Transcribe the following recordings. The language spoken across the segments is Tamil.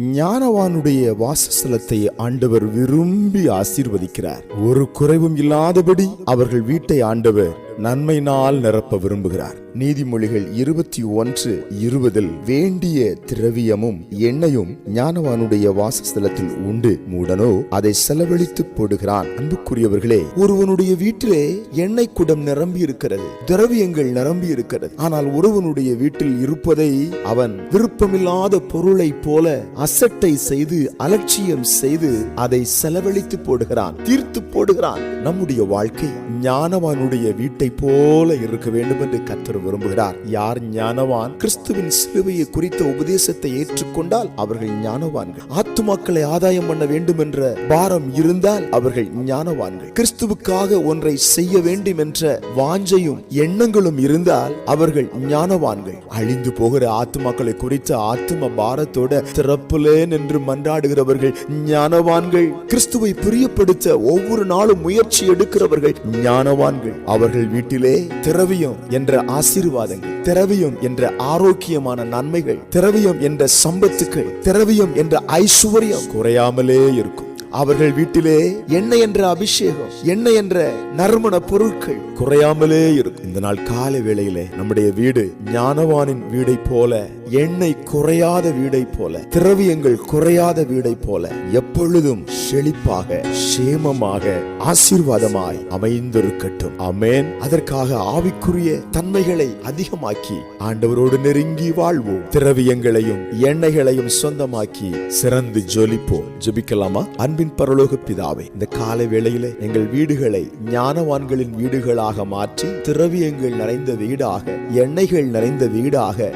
ஞானவானுடைய வாசஸ்தலத்தை ஆண்டவர் விரும்பி ஆசீர்வதிக்கிறார். ஒரு குறைவும் இல்லாதபடி அவர்கள் வீட்டை ஆண்டவர் நன்மையினால் நிரப்ப விரும்புகிறார். நீதிமொழிகள் இருபத்தி ஒன்று இருபதில் வேண்டிய திரவியமும் எண்ணெயும் ஞானவானுடைய வாசஸ்தலத்தில் உண்டு. மூடனோ அதை செலவழித்து போடுகிறான். அன்புக்குரியவர்களே ஒருவனுடைய வீட்டிலே எண்ணெய் குடம் நிரம்பி இருக்கிறது திரவியங்கள் நிரம்பி இருக்கிறது ஆனால் ஒருவனுடைய வீட்டில் இருப்பதை அவன் விருப்பமில்லாத பொருளை போல அசட்டை செய்து அலட்சியம் செய்து அதை செலவழித்து போடுகிறான் தீர்த்து போடுகிறான். நம்முடைய வாழ்க்கை ஞானவானுடைய வீட்டை போல இருக்க வேண்டும் என்று கத்தர் விரும்புகிறார். யார் ஞானவான்? கிறிஸ்துவின் சிலுவையை குறித்த உபதேசத்தை ஏற்றுக்கொண்டால் அவர்கள் ஞானவான்கள். ஆத்துமாக்களை ஆதாயம் பண்ண வேண்டும் என்ற பாரம் இருந்தால் அவர்கள் ஞானவான்கள். கிறிஸ்துவுக்காக ஒன்றை செய்ய வேண்டும் என்ற வாஞ்சையும் எண்ணங்களும் இருந்தால் அவர்கள் ஞானவான்கள். அழிந்து போகிற ஆத்துமாக்களை குறித்த ஆத்தும பாரத்தோட திறப்புலேன் என்று மன்றாடுகிறவர்கள் ஞானவான்கள். கிறிஸ்துவை பிரியப்படுத்த ஒவ்வொரு நாளும் முயற்சி எடுக்கிறவர்கள் ஞானவான்கள். அவர்கள் வீட்டிலே திரவியம் என்ற ஆசீர்வாதங்கள் திரவியம் என்ற ஆரோக்கியமான நன்மைகள் திரவியம் என்ற சம்பத்துக்கள் திரவியம் என்ற ஐஸ்வர்யம் குறையாமலே இருக்கும். அவர்கள் வீட்டிலே எண்ணெய் என்ற அபிஷேகம் எண்ணெய் என்ற நறுமண பொருட்கள் குறையாமலே இருக்கும். இந்த நாள் காலை வேளையிலே நம்முடைய வீடு ஞானவானின் வீடை போல எண்ணெய் குறையாத வீடை போல திரவியங்கள் குறையாத வீடை போல எப்பொழுதும் செழிப்பாக சேமமாக ஆசீர்வாதமாய் அமைந்திருக்கட்டும். அமேன் அதற்காக ஆவிக்குரிய தன்மைகளை அதிகமாக்கி ஆண்டவரோடு நெருங்கி வாழ்வோம். திரவியங்களையும் எண்ணெய்களையும் சொந்தமாக்கி சிறந்து ஜொலிப்போம். ஜபிக்கலாமா? அன்பின் பரலோக பிதாவை இந்த காலை வேளையில எங்கள் வீடுகளை ஞானவான்களின் வீடுகளாக மாற்றி திரவியங்கள் நிறைந்த வீடாக எண்ணெய்கள் நிறைந்த வீடாக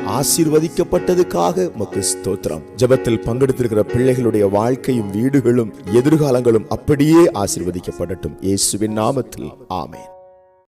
ஆசீர்வதிக்கப்பட்டதுக்காக உமக்கு ஸ்தோத்திரம். ஜெபத்தில் பங்கெடுத்திருக்கிற பிள்ளைகளுடைய வாழ்க்கையும் வீடுகளும் எதிர்காலங்களும் அப்படியே ஆசிர்வதிக்கப்படட்டும். இயேசுவின் நாமத்தில் ஆமேன்.